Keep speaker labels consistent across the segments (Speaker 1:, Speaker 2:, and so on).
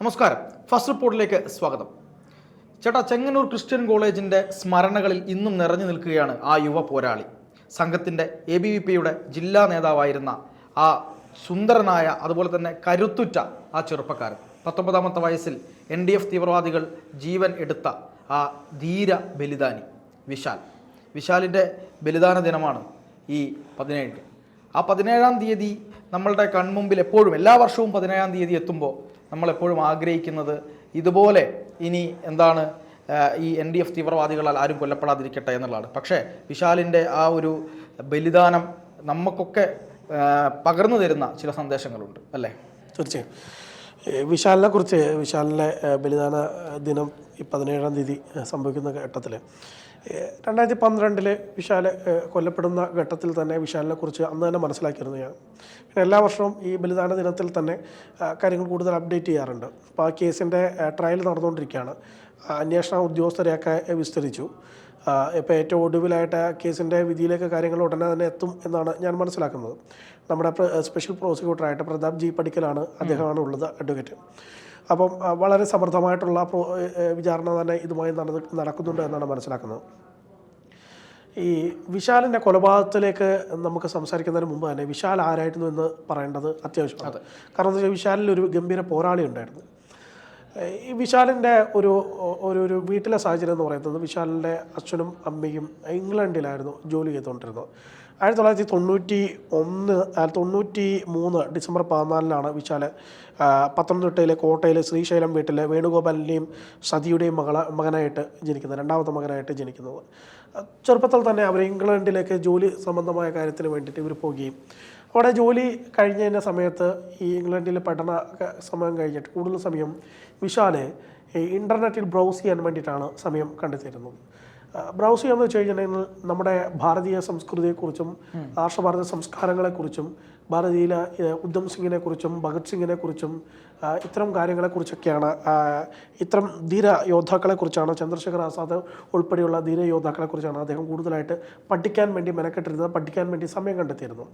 Speaker 1: നമസ്കാരം. ഫസ്റ്റ് റിപ്പോർട്ടിലേക്ക് സ്വാഗതം. ചേട്ടാ ചെങ്ങന്നൂർ ക്രിസ്ത്യൻ കോളേജിന്റെ സ്മരണകളിൽ ഇന്നും നിറഞ്ഞു നിൽക്കുകയാണ് ആ യുവ പോരാളി. സംഘത്തിന്റെ എ ബി വി പിയുടെ ജില്ലാ നേതാവായിരുന്ന ആ സുന്ദരനായ അതുപോലെ തന്നെ കരുത്തുറ്റ ആ ചെറുപ്പക്കാരൻ. പത്തൊമ്പതാമത്തെ വയസ്സിൽ എൻ ഡി എഫ് തീവ്രവാദികൾ ജീവൻ എടുത്ത ആ ധീര ബലിദാനി വിശാൽ. വിശാലിന്റെ ബലിദാന ദിനമാണ് ഈ പതിനേഴ് ആ പതിനേഴാം തീയതി നമ്മളുടെ കൺമുമ്പിൽ എപ്പോഴും എല്ലാ വർഷവും പതിനേഴാം തീയതി എത്തുമ്പോൾ നമ്മളെപ്പോഴും ആഗ്രഹിക്കുന്നത് ഇതുപോലെ ഇനി എന്താണ് ഈ എൻ ഡി എഫ് തീവ്രവാദികളാൽ ആരും കൊല്ലപ്പെടാതിരിക്കട്ടെ എന്നുള്ളതാണ്. പക്ഷേ വിശാലിന്റെ ആ ഒരു ബലിദാനം നമുക്കൊക്കെ പകർന്നു തരുന്ന ചില സന്ദേശങ്ങളുണ്ട് അല്ലേ?
Speaker 2: തീർച്ചയായും. വിശാലിനെ കുറിച്ച് വിശാലിന്റെ ബലിദാന ദിനം ഈ പതിനേഴാം തീയതി സംഭവിക്കുന്ന ഘട്ടത്തിൽ രണ്ടായിരത്തി പന്ത്രണ്ടിൽ വിശാൽ ഏഹ് കൊല്ലപ്പെടുന്ന ഘട്ടത്തിൽ തന്നെ വിശാലിനെ കുറിച്ച് അന്ന് തന്നെ മനസ്സിലാക്കിയിരുന്നു ഞാൻ. പിന്നെ എല്ലാ വർഷവും ഈ ബലിദാന ദിനത്തിൽ തന്നെ കാര്യങ്ങൾ കൂടുതൽ അപ്ഡേറ്റ് ചെയ്യാറുണ്ട്. അപ്പോൾ ആ കേസിന്റെ ട്രയൽ നടന്നുകൊണ്ടിരിക്കുകയാണ്. അന്വേഷണ ഉദ്യോഗസ്ഥരെയൊക്കെ വിസ്തരിച്ചു. ഇപ്പോൾ ഏറ്റവും ഒടുവിലായിട്ട് ആ കേസിന്റെ വിധിയിലേക്ക് കാര്യങ്ങൾ ഉടനെ തന്നെ എത്തും എന്നാണ് ഞാൻ മനസ്സിലാക്കുന്നത്. നമ്മുടെ സ്പെഷ്യൽ പ്രോസിക്യൂട്ടറായിട്ട് പ്രതാപ് ജി. പടിക്കലാണ് അദ്ദേഹമാണ് ഉള്ളത് അഡ്വക്കേറ്റ് അപ്പം വളരെ സമൃദ്ധമായിട്ടുള്ള പ്രോ ഏ- ഏ, വിചാരണ തന്നെ ഇതുമായി നടന്ന് നടക്കുന്നുണ്ട് എന്നാണ് മനസ്സിലാക്കുന്നത്. ഈ വിശാലിന്റെ കൊലപാതകത്തിലേക്ക് നമുക്ക് സംസാരിക്കുന്നതിന് മുമ്പ് തന്നെ വിശാൽ ആരായിരുന്നു എന്ന് പറയേണ്ടത് അത്യാവശ്യമാണ്. കാരണം എന്താ വെച്ചാൽ വിശാലിൽ ഒരു ഗംഭീര പോരാളി ഉണ്ടായിരുന്നു. ഈ വിശാലിന്റെ ഒരു ഒരു ഒരു വീട്ടിലെ സാഹചര്യം എന്ന് പറയുന്നത് വിശാലിന്റെ അച്ഛനും അമ്മയും ഇംഗ്ലണ്ടിലായിരുന്നു ജോലി ചെയ്തുകൊണ്ടിരുന്നത്. ആയിരത്തി തൊള്ളായിരത്തി തൊണ്ണൂറ്റി ഒന്ന് തൊണ്ണൂറ്റി മൂന്ന് ഡിസംബർ പതിനാലിനാണ് വിശാൽ പത്തനംതിട്ടയിലെ കോട്ടയിലെ ശ്രീശൈലം വീട്ടിലെ വേണുഗോപാലിന്റെയും സതിയുടെയും മകള മകനായിട്ട് ജനിക്കുന്നത് രണ്ടാമത്തെ മകനായിട്ട് ജനിക്കുന്നത്. ചെറുപ്പത്തിൽ തന്നെ അവർ ഇംഗ്ലണ്ടിലേക്ക് ജോലി സംബന്ധമായ കാര്യത്തിന് വേണ്ടിയിട്ട് ഇവർ പോവുകയും അവിടെ ജോലി കഴിഞ്ഞതിന്റെ സമയത്ത് ഈ ഇംഗ്ലണ്ടിലെ പഠന സമയം കഴിഞ്ഞിട്ട് കൂടുതൽ സമയം വിശാൽ ഈ ഇന്റർനെറ്റിൽ ബ്രൗസ് ചെയ്യാൻ വേണ്ടിയിട്ടാണ് സമയം കണ്ടെത്തിയിരുന്നത്. ബ്രൗസ് ചെയ്യാന്ന് വെച്ച് കഴിഞ്ഞിട്ടുണ്ടെങ്കിൽ നമ്മുടെ ഭാരതീയ സംസ്കൃതിയെക്കുറിച്ചും ആർഷഭാരത സംസ്കാരങ്ങളെക്കുറിച്ചും ഭാരതീയ ഉദ്ധം സിംഗിനെ കുറിച്ചും ഭഗത് സിംഗിനെ കുറിച്ചും ഇത്തരം കാര്യങ്ങളെക്കുറിച്ചൊക്കെയാണ് ഇത്തരം ധീര യോദ്ധാക്കളെക്കുറിച്ചാണ് ചന്ദ്രശേഖർ ആസാദ് ഉൾപ്പെടെയുള്ള ധീര യോദ്ധാക്കളെക്കുറിച്ചാണ് അദ്ദേഹം കൂടുതലായിട്ട് പഠിക്കാൻ വേണ്ടി മെനക്കെട്ടിരുന്നത് പഠിക്കാൻ വേണ്ടി സമയം കണ്ടെത്തിയിരുന്നു.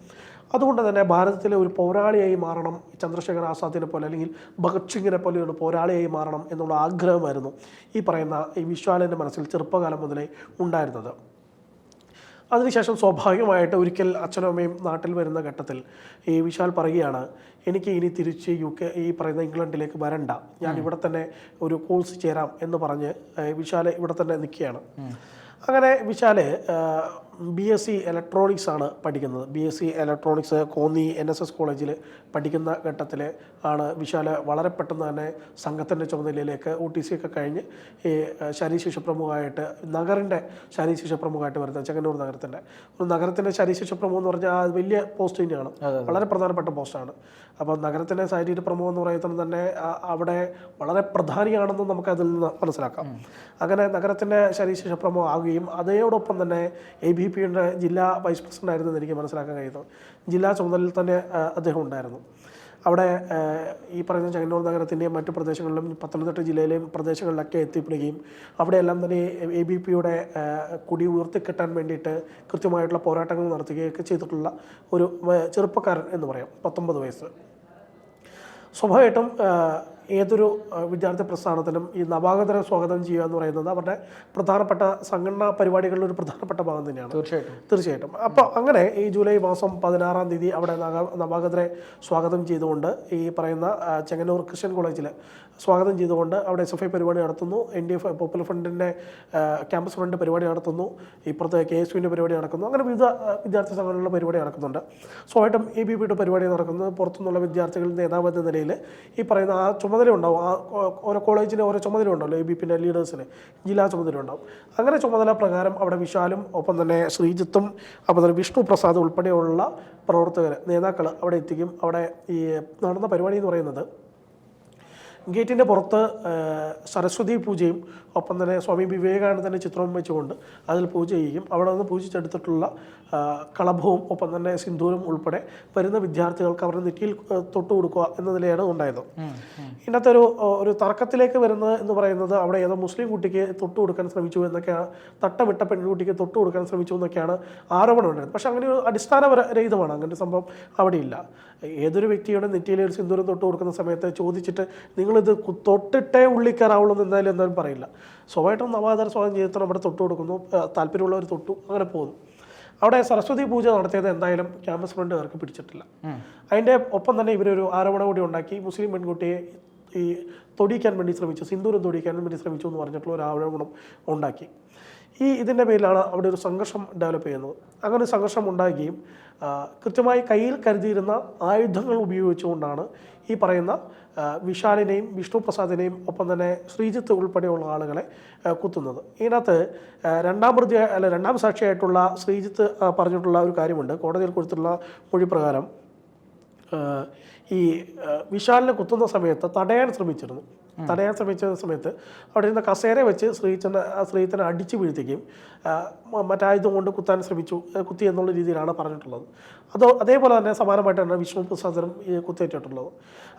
Speaker 2: അതുകൊണ്ട് തന്നെ ഭാരതത്തിലെ ഒരു പോരാളിയായി മാറണം ചന്ദ്രശേഖർ ആസാദിനെ പോലെ അല്ലെങ്കിൽ ഭഗത് സിംഗിനെ പോലെ ഒരു പോരാളിയായി മാറണം എന്നുള്ള ആഗ്രഹമായിരുന്നു ഈ പറയുന്ന ഈ വിശ്വാലിന്റെ മനസ്സിൽ ചെറുപ്പകാലം മുതലേ ഉണ്ടായിരുന്നത്. അതിനുശേഷം സ്വാഭാവികമായിട്ട് ഒരിക്കൽ അച്ഛനും അമ്മയും നാട്ടിൽ വരുന്ന ഘട്ടത്തിൽ ഈ വിശാൽ പറയുകയാണ് എനിക്ക് ഇനി തിരിച്ച് യു കെ ഈ പറയുന്ന ഇംഗ്ലണ്ടിലേക്ക് വരണ്ട. ഞാൻ ഇവിടെ തന്നെ ഒരു കോഴ്സ് ചേരാം എന്ന് പറഞ്ഞ് വിശാൽ ഇവിടെ തന്നെ നിൽക്കുകയാണ്. അങ്ങനെ Vishal B S C electronics ആണ് പഠിക്കുന്നത്. B S C electronics Konni N S S കോളേജിൽ പഠിക്കുന്ന ഘട്ടത്തിൽ ആണ് വിശാല വളരെ പെട്ടെന്ന് തന്നെ സംഘത്തിന്റെ ചുമതലയിലേക്ക് ഒ ടി സി ഒക്കെ കഴിഞ്ഞ് ഈ ശരീശിശു പ്രമുഖമായിട്ട് നഗറിന്റെ ശരീശിശു പ്രമുഖമായിട്ട് വരുന്നത് ചെങ്ങന്നൂർ നഗരത്തിന്റെ. ഒരു നഗരത്തിന്റെ ശരീശിശു പ്രമുഖം എന്ന് പറഞ്ഞാൽ അത് വലിയ പോസ്റ്റ് തന്നെയാണ്. വളരെ പ്രധാനപ്പെട്ട പോസ്റ്റാണ് അപ്പോൾ നഗരത്തിന്റെ ശാരീരിക പ്രമുഖം എന്ന് പറയുന്നത് തന്നെ അവിടെ വളരെ പ്രധാനിയാണെന്ന് നമുക്ക് അതിൽ നിന്ന് മനസ്സിലാക്കാം. അങ്ങനെ നഗരത്തിന്റെ ശരീശിശു പ്രമുഖം ആകുകയും അതോടൊപ്പം തന്നെ എ ബി പിയുടെ ജില്ലാ വൈസ് പ്രസിഡന്റ് ആയിരുന്നു എന്ന് എനിക്ക് മനസ്സിലാക്കാൻ കഴിയുന്നു. ജില്ലാ ചുമതലയിൽ തന്നെ അദ്ദേഹം ഉണ്ടായിരുന്നു. അവിടെ ഈ പറയുന്ന ചെങ്ങന്നൂർ നഗരത്തിന്റെയും മറ്റു പ്രദേശങ്ങളിലും പത്തനംതിട്ട ജില്ലയിലെയും പ്രദേശങ്ങളിലൊക്കെ എത്തിപ്പെടുകയും അവിടെയെല്ലാം തന്നെ എ ബി പിയുടെ കുടി ഉയർത്തിക്കെട്ടാൻ വേണ്ടിയിട്ട് കൃത്യമായിട്ടുള്ള പോരാട്ടങ്ങൾ നടത്തുകയൊക്കെ ചെയ്തിട്ടുള്ള ഒരു ചെറുപ്പക്കാരൻ എന്ന് പറയാം പത്തൊമ്പത് വയസ്സ്. സ്വാഭാവികമായിട്ടും ഏതൊരു വിദ്യാർത്ഥി പ്രസ്ഥാനത്തിനും ഈ നവാഗതരെ സ്വാഗതം ചെയ്യുക എന്ന് പറയുന്നത് അവരുടെ പ്രധാനപ്പെട്ട സംഘടനാ പരിപാടികളിൽ ഒരു പ്രധാനപ്പെട്ട ഭാഗം തന്നെയാണ്.
Speaker 1: തീർച്ചയായിട്ടും.
Speaker 2: തീർച്ചയായിട്ടും. അപ്പോൾ അങ്ങനെ ഈ ജൂലൈ മാസം പതിനാറാം തീയതി അവിടെ നവ- നവാഗതരെ സ്വാഗതം ചെയ്തുകൊണ്ട് ഈ പറയുന്ന ചെങ്ങന്നൂർ ക്രിസ്ത്യൻ കോളേജിൽ സ്വാഗതം ചെയ്തുകൊണ്ട് അവിടെ എസ് എഫ് ഐ പരിപാടി നടത്തുന്നു. എൻ ഡി എഫ് പോപ്പുലർ ഫ്രണ്ടിന്റെ ക്യാമ്പസ് ഫ്രണ്ട് പരിപാടി നടത്തുന്നു. ഇപ്പുറത്തെ കെ എസ് യുവിന്റെ പരിപാടി നടക്കുന്നു. അങ്ങനെ വിവിധ വിദ്യാർത്ഥി സംഘടനകളുടെ പരിപാടി നടക്കുന്നുണ്ട്. സ്വാഭാവികമായിട്ടും എ ബി പിയുടെ പരിപാടി നടക്കുന്നത് പുറത്തുനിന്നുള്ള വിദ്യാർത്ഥികളുടെ നേതാവ് എന്ന നിലയിൽ ഈ പറയുന്ന ആ ചുമതല ഉണ്ടാവും ഓരോ കോളേജിന് ഓരോ ചുമതല ഉണ്ടല്ലോ എ ബി പിന്നെ ലീഡേഴ്സിന്. ജില്ലാ ചുമതല ഉണ്ടാവും അങ്ങനെ ചുമതല പ്രകാരം അവിടെ വിശാലും ഒപ്പം തന്നെ ശ്രീജിത്തും ഒപ്പം തന്നെ വിഷ്ണു പ്രസാദ് ഉൾപ്പെടെയുള്ള പ്രവർത്തകർ നേതാക്കൾ അവിടെ എത്തിക്കും. അവിടെ ഈ നടന്ന പരിപാടി എന്ന് പറയുന്നത് ഗേറ്റിന്റെ പുറത്ത് സരസ്വതി പൂജയും ഒപ്പം തന്നെ സ്വാമി വിവേകാനന്ദന്റെ ചിത്രവും വെച്ചുകൊണ്ട് അതിൽ പൂജ ചെയ്യും. അവിടെ നിന്ന് പൂജിച്ചെടുത്തിട്ടുള്ള കളഭവും ഒപ്പം തന്നെ സിന്ദൂരും ഉൾപ്പെടെ വരുന്ന വിദ്യാർത്ഥികൾക്ക് അവരുടെ നെറ്റിയിൽ തൊട്ട് കൊടുക്കുക എന്ന നിലയാണ് ഉണ്ടായത്. ഇതിനകത്ത് ഒരു ഒരു തർക്കത്തിലേക്ക് വരുന്നത് എന്ന് പറയുന്നത് അവിടെ ഏതോ മുസ്ലിം കുട്ടിക്ക് തൊട്ട് കൊടുക്കാൻ ശ്രമിച്ചു എന്നൊക്കെയാണ് തട്ടമിട്ട പെൺകുട്ടിക്ക് തൊട്ട് കൊടുക്കാൻ ശ്രമിച്ചു എന്നൊക്കെയാണ് ആരോപണം ഉണ്ടായത്. പക്ഷെ അങ്ങനെ ഒരു അടിസ്ഥാനരഹിതമാണ് അങ്ങനെ സംഭവം അവിടെയില്ല ഏതൊരു വ്യക്തിയുടെ നെറ്റിയിൽ ഒരു സിന്ദൂരം തൊട്ട് കൊടുക്കുന്ന സമയത്ത് ചോദിച്ചിട്ട് നിങ്ങളിത് തൊട്ടിട്ടേ ഉള്ളിൽ കയറാവുള്ളൂ എന്ന് എന്തായാലും എന്തായാലും പറയില്ല. സ്വാഭാവികമായിട്ടും നവാധാര സ്വാഗതം ജീവിതത്തിൽ അവിടെ തൊട്ട് കൊടുക്കുന്നു. താല്പര്യമുള്ളവർ തൊട്ടു. അങ്ങനെ പോകുന്നു. അവിടെ സരസ്വതി പൂജ നടത്തിയത് എന്തായാലും ക്യാമ്പസ് അവർക്ക് പിടിച്ചിട്ടില്ല. അതിന്റെ ഒപ്പം തന്നെ ഇവരൊരു ആരോപണം കൂടി ഉണ്ടാക്കി. മുസ്ലിം പെൺകുട്ടിയെ ഈ തൊടിയിക്കാൻ വേണ്ടി ശ്രമിച്ചു. സിന്ദൂരം തൊടിയിക്കാൻ വേണ്ടി ശ്രമിച്ചു എന്ന് പറഞ്ഞിട്ടുള്ള ഒരു ആരോപണം ഉണ്ടാക്കി. ഈ ഇതിന്റെ പേരിലാണ് അവിടെ ഒരു സംഘർഷം ഡെവലപ്പ് ചെയ്യുന്നത്. അങ്ങനെ ഒരു സംഘർഷം ഉണ്ടാകുകയും കൃത്യമായി കയ്യിൽ കരുതിയിരുന്ന ആയുധങ്ങൾ ഉപയോഗിച്ചുകൊണ്ടാണ് ഈ പറയുന്ന വിശാലിനെയും വിഷ്ണു പ്രസാദിനെയും ഒപ്പം തന്നെ ശ്രീജിത്ത് ഉൾപ്പെടെയുള്ള ആളുകളെ കുത്തുന്നത്. ഇതിനകത്ത് രണ്ടാം പ്രതി അല്ല രണ്ടാം സാക്ഷിയായിട്ടുള്ള ശ്രീജിത്ത് പറഞ്ഞിട്ടുള്ള ഒരു കാര്യമുണ്ട്. കോടതിയിൽ കൊടുത്തിട്ടുള്ള മൊഴി പ്രകാരം ഈ വിശാലിനെ കുത്തുന്ന സമയത്ത് തടയാൻ ശ്രമിച്ചിരുന്നു. തടയാൻ ശ്രമിച്ച സമയത്ത് അവിടെ ഇരുന്ന കസേര വെച്ച് ശ്രീചനെ ആ ശ്രീചനെ അടിച്ചു മ- മറ്റായുധം കൊണ്ട് കുത്താൻ ശ്രമിച്ചു കുത്തി എന്നുള്ള രീതിയിലാണ് പറഞ്ഞിട്ടുള്ളത്. അതോ അതേപോലെ തന്നെ സമാനമായിട്ടാണ് വിഷ്ണു പ്രസാദനും കുത്തേറ്റിട്ടുള്ളത്.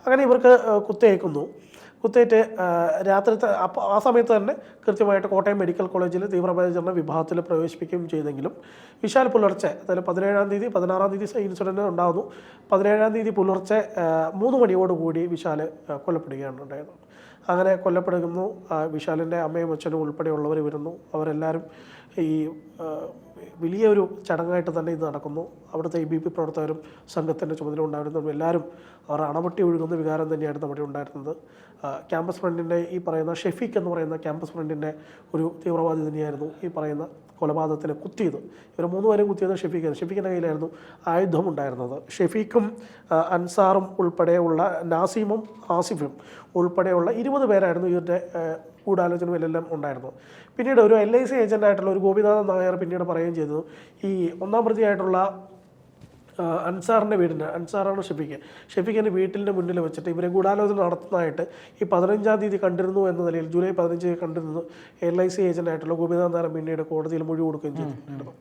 Speaker 2: അങ്ങനെ ഇവർക്ക് കുത്തേക്കുന്നു. കുത്തേറ്റ് രാത്രി ആ സമയത്ത് തന്നെ കൃത്യമായിട്ട് കോട്ടയം മെഡിക്കൽ കോളേജിൽ തീവ്രപരിചരണ വിഭാഗത്തിൽ പ്രവേശിപ്പിക്കുകയും ചെയ്തെങ്കിലും വിശാൽ പുലർച്ചെ അതായത് പതിനേഴാം തീയതി പതിനാറാം തീയതി ഇൻസിഡന്റ് ഉണ്ടാകുന്നു. പതിനേഴാം തീയതി പുലർച്ചെ മൂന്ന് മണിയോടുകൂടി വിശാൽ കൊല്ലപ്പെടുകയാണ് ഉണ്ടായത്. അങ്ങനെ കൊല്ലപ്പെടുന്നു. വിശാലിന്റെ അമ്മയും അച്ഛനും ഉൾപ്പെടെയുള്ളവർ വരുന്നു. അവരെല്ലാവരും ഈ വലിയൊരു ചടങ്ങായിട്ട് തന്നെ ഇത് നടക്കുന്നു. അവിടുത്തെ ഈ ബി പി പ്രവർത്തകരും സംഘത്തിന്റെ ചുമതല ഉണ്ടായിരുന്നതും എല്ലാവരും അവർ അണപൊട്ടി ഒഴുകുന്ന വികാരം തന്നെയായിരുന്നു അവിടെ ഉണ്ടായിരുന്നത്. ക്യാമ്പസ് ഫ്രണ്ടിന്റെ ഈ പറയുന്ന ഷെഫീഖ് എന്ന് പറയുന്ന ക്യാമ്പസ് ഫ്രണ്ടിന്റെ ഒരു തീവ്രവാദി തന്നെയായിരുന്നു ഈ പറയുന്ന കൊലപാതകത്തിന് കുത്തിയത്. ഇവർ മൂന്നുപേരും കുത്തിയത് ഷെഫീഖാണ് ഷെഫീഖിന്റെ കയ്യിലായിരുന്നു ആയുധം ഉണ്ടായിരുന്നത്. ഷെഫീഖും അൻസാറും ഉൾപ്പെടെയുള്ള നാസീമും ആസിഫും ഉൾപ്പെടെയുള്ള ഇരുപത് പേരായിരുന്നു ഇവരുടെ ആ, ഗൂഢാലോചനയിലെല്ലാം ഉണ്ടായിരുന്നു. പിന്നീട് ഒരു എൽ ഐ സി ഏജന്റായിട്ടുള്ള ഒരു ഗോപിനാഥൻ നായർ പിന്നീട് പറയുകയും ചെയ്തു ഈ ഒന്നാം പ്രതിയായിട്ടുള്ള അൻസാറിന്റെ വീടിന് അൻസാറാണ് ഷെഫീഖ് ഷെഫീഖിന്റെ വീട്ടിന്റെ മുന്നിൽ വെച്ചിട്ട് ഇവരെ ഗൂഢാലോചന നടത്തുന്നതായിട്ട് ഈ പതിനഞ്ചാം തീയതി കണ്ടിരുന്നു എന്ന നിലയിൽ ജൂലൈ പതിനഞ്ച് കണ്ടിരുന്നു എൽ ഐ സി ഏജന്റായിട്ടുള്ള ഗോപിനാഥൻ നായർ പിന്നീട് കോടതിയിൽ മൊഴി കൊടുക്കുകയും ചെയ്തിട്ടുണ്ടായിരുന്നു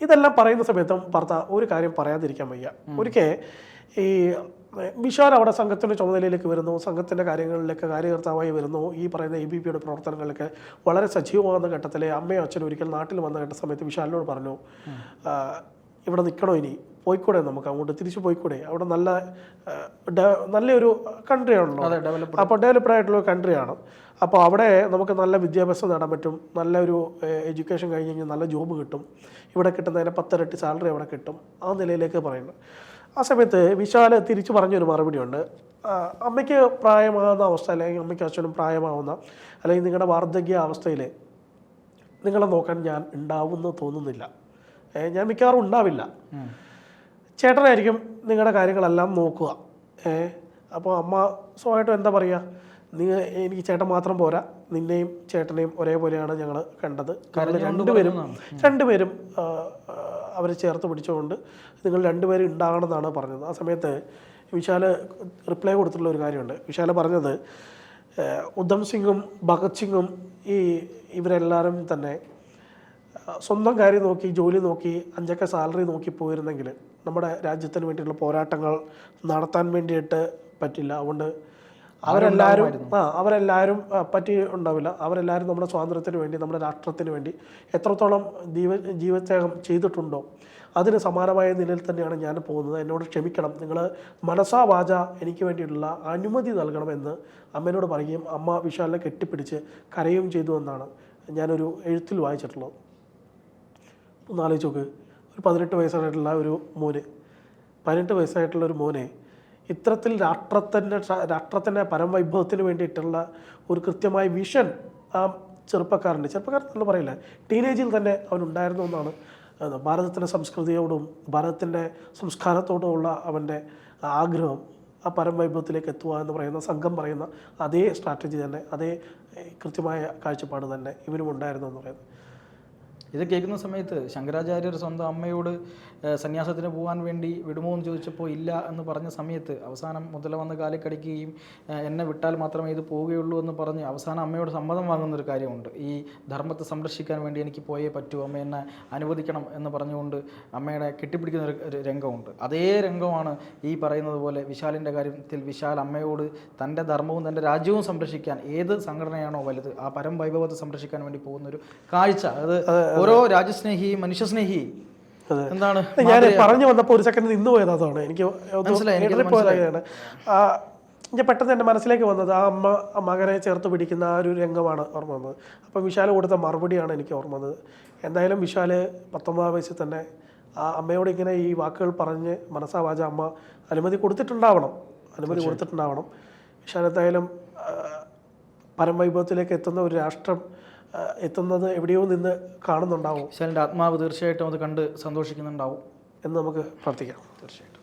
Speaker 2: ഇതെല്ലാം പറയുന്ന സമയത്തും ഭർത്ത ഒരു കാര്യം പറയാതിരിക്കാൻ വയ്യ. ഒരിക്കൽ ഈ വിശാൽ അവിടെ സംഘത്തിന്റെ ചുമതലയിലേക്ക് വരുന്നു സംഘത്തിന്റെ കാര്യങ്ങളിലേക്ക് കാര്യകർത്താവായി വരുന്നു. ഈ പറയുന്ന എ ബി പിയുടെ പ്രവർത്തനങ്ങളിലൊക്കെ വളരെ സജീവമാകുന്ന ഘട്ടത്തിൽ അമ്മയും അച്ഛനും ഒരിക്കൽ നാട്ടിൽ വന്ന ഘട്ട സമയത്ത് വിശാലിനോട് പറഞ്ഞു "ആ, ഇവിടെ നിൽക്കണോ ഇനി? പോയിക്കൂടെ നമുക്ക് അങ്ങോട്ട്? തിരിച്ചു പോയിക്കൂടെ? അവിടെ നല്ല നല്ലൊരു കൺട്രിയാണല്ലോ
Speaker 1: അതെ ഡെവലപ്പ്
Speaker 2: അപ്പോൾ ഡെവലപ്ഡ് ആയിട്ടുള്ള കൺട്രിയാണ് അപ്പോൾ അവിടെ നമുക്ക് നല്ല വിദ്യാഭ്യാസം നേടാൻ പറ്റും നല്ലൊരു എഡ്യൂക്കേഷൻ കഴിഞ്ഞ് കഴിഞ്ഞാൽ നല്ല ജോബ് കിട്ടും. ഇവിടെ കിട്ടുന്നതിന് പത്തിരട്ടി സാലറി അവിടെ കിട്ടും. ആ നിലയിലേക്ക് പറയുന്നത് ആ സമയത്ത് വിശാല തിരിച്ചു പറഞ്ഞൊരു മറുപടിയുണ്ട് അമ്മയ്ക്ക് പ്രായമാകുന്ന അവസ്ഥ അല്ലെങ്കിൽ അമ്മയ്ക്ക് അച്ഛനും പ്രായമാവുന്ന അല്ലെങ്കിൽ നിങ്ങളുടെ വാർദ്ധക്യ അവസ്ഥയിൽ നിങ്ങളെ നോക്കാൻ ഞാൻ ഉണ്ടാവുമെന്ന് തോന്നുന്നില്ല. ഞാൻ മിക്കവാറും ഉണ്ടാവില്ല. ചേട്ടനായിരിക്കും നിങ്ങളുടെ കാര്യങ്ങളെല്ലാം നോക്കുക. ഏ അപ്പോൾ അമ്മ സ്വയമായിട്ടും എന്താ പറയുക? നീ എനിക്ക് ചേട്ടൻ മാത്രം പോരാ. നിന്നെയും ചേട്ടനെയും ഒരേപോലെയാണ് ഞങ്ങൾ കണ്ടത്. കാരണം രണ്ടുപേരും രണ്ടുപേരും അവരെ ചേർത്ത് പിടിച്ചുകൊണ്ട് നിങ്ങൾ രണ്ടുപേരും ഉണ്ടാകണമെന്നാണ് പറഞ്ഞത്. ആ സമയത്ത് വിശാൽ റിപ്ലൈ കൊടുത്തിട്ടുള്ള ഒരു കാര്യമുണ്ട്. വിശാൽ പറഞ്ഞത് ഉദ്ധം സിംഗും ഭഗത് സിംഗും ഈ ഇവരെല്ലാവരും തന്നെ സ്വന്തം കാര്യം നോക്കി ജോലി നോക്കി അഞ്ചക്ക സാലറി നോക്കി പോയിരുന്നെങ്കിൽ നമ്മുടെ രാജ്യത്തിന് വേണ്ടിയിട്ടുള്ള പോരാട്ടങ്ങൾ നടത്താൻ വേണ്ടിയിട്ട് പറ്റില്ല. അതുകൊണ്ട് അവരെല്ലാവരും ആ അവരെല്ലാവരും പറ്റി ഉണ്ടാവില്ല. അവരെല്ലാവരും നമ്മുടെ സ്വാതന്ത്ര്യത്തിന് വേണ്ടി നമ്മുടെ രാഷ്ട്രത്തിന് വേണ്ടി എത്രത്തോളം ജീവ ജീവത്യാഗം ചെയ്തിട്ടുണ്ടോ അതിന് സമാനമായ നിലയിൽ തന്നെയാണ് ഞാൻ പോകുന്നത്. എന്നോട് ക്ഷമിക്കണം. നിങ്ങൾ മനസാ വാച എനിക്ക് വേണ്ടിയിട്ടുള്ള അനുമതി നൽകണമെന്ന് അമ്മേനോട് പറയുകയും അമ്മ വിശാലിനെ കെട്ടിപ്പിടിച്ച് കരയുകയും ചെയ്തു എന്നാണ് ഞാനൊരു എഴുത്തിൽ വായിച്ചിട്ടുള്ളത്. ഒന്ന് ആലോചിച്ച് നോക്ക്. ഒരു പതിനെട്ട് വയസ്സായിട്ടുള്ള ഒരു മോന് പതിനെട്ട് വയസ്സായിട്ടുള്ള ഒരു മോനെ ഇത്തരത്തിൽ രാഷ്ട്രത്തിന്റെ രാഷ്ട്രത്തിന്റെ പരമവൈഭവത്തിന് വേണ്ടിയിട്ടുള്ള ഒരു കൃത്യമായ വിഷൻ ആ ചെറുപ്പക്കാരന്റെ ചെറുപ്പക്കാരൻ എന്ന് പറയില്ല ടീനേജിൽ തന്നെ അവനുണ്ടായിരുന്നു എന്നാണ് ഭാരതത്തിന്റെ സംസ്കൃതിയോടും ഭാരതത്തിന്റെ സംസ്കാരത്തോടുമുള്ള അവന്റെ ആഗ്രഹം ആ പരമവൈഭവത്തിലേക്ക് എത്തുക എന്ന് പറയുന്ന സംഘം പറയുന്ന അതേ സ്ട്രാറ്റജി തന്നെ അതേ കൃത്യമായ കാഴ്ചപ്പാട് തന്നെ ഇവനും ഉണ്ടായിരുന്നു എന്ന് പറയുന്നത്.
Speaker 1: ഇത് കേൾക്കുന്ന സമയത്ത് ശങ്കരാചാര്യർ സ്വന്തം അമ്മയോട് സന്യാസത്തിന് പോകാൻ വേണ്ടി വിടുമോ എന്ന് ചോദിച്ചപ്പോൾ ഇല്ല എന്ന് പറഞ്ഞ സമയത്ത് അവസാനം മുതല വന്ന് കാലിക്കടിക്കുകയും എന്നെ വിട്ടാൽ മാത്രമേ ഇത് പോവുകയുള്ളൂ എന്ന് പറഞ്ഞ് അവസാനം അമ്മയോട് സമ്മതം വാങ്ങുന്ന ഒരു കാര്യമുണ്ട്. ഈ ധർമ്മത്തെ സംരക്ഷിക്കാൻ വേണ്ടി എനിക്ക് പോയേ പറ്റൂ അമ്മ എന്നെ അനുവദിക്കണം എന്ന് പറഞ്ഞുകൊണ്ട് അമ്മയുടെ കെട്ടിപ്പിടിക്കുന്ന ഒരു രംഗമുണ്ട്. അതേ രംഗമാണ് ഈ പറയുന്നത് പോലെ വിശാലിന്റെ കാര്യത്തിൽ വിശാൽ അമ്മയോട് തന്റെ ധർമ്മവും തന്റെ രാജ്യവും സംരക്ഷിക്കാൻ ഏത് സംഘടനയാണോ വലുത് ആ പരം വൈഭവത്തെ സംരക്ഷിക്കാൻ വേണ്ടി പോകുന്ന ഒരു കാഴ്ച അത് ഓരോ രാജ്യസ്നേഹി മനുഷ്യസ്നേഹി. എന്താണ്?
Speaker 2: ഞാൻ പറഞ്ഞു വന്നപ്പോൾ ഒരു സെക്കൻഡ് നിന്ന് പോയത് അതാണ്. എനിക്ക് ഇടറിപ്പോയതാണ് ഞാൻ പെട്ടെന്ന് എന്റെ മനസ്സിലേക്ക് വന്നത് ആ അമ്മ മകനെ ചേർത്ത് പിടിക്കുന്ന ആ ഒരു രംഗമാണ് ഓർമ്മ വന്നത്. അപ്പം വിശാൽ കൊടുത്ത മറുപടിയാണ് എനിക്ക് ഓർമ്മ വന്നത്. എന്തായാലും വിശാൽ പത്തൊമ്പതാം വയസ്സിൽ തന്നെ ആ അമ്മയോട് ഇങ്ങനെ ഈ വാക്കുകൾ പറഞ്ഞ് മനസ്സാവാച അമ്മ അനുമതി കൊടുത്തിട്ടുണ്ടാവണം. അനുമതി കൊടുത്തിട്ടുണ്ടാവണം. വിശാൽ എന്തായാലും പരം പരമവൈഭവത്തിലേക്ക് എത്തുന്ന ഒരു രാഷ്ട്രം എത്തുന്നത് എവിടെയോ നിന്ന് കാണുന്നുണ്ടാവും.
Speaker 1: ആത്മാവ് തീർച്ചയായിട്ടും അത് കണ്ട് സന്തോഷിക്കുന്നുണ്ടാവും.
Speaker 2: എന്ന് നമുക്ക് പ്രാർത്ഥിക്കാം.
Speaker 1: തീർച്ചയായിട്ടും.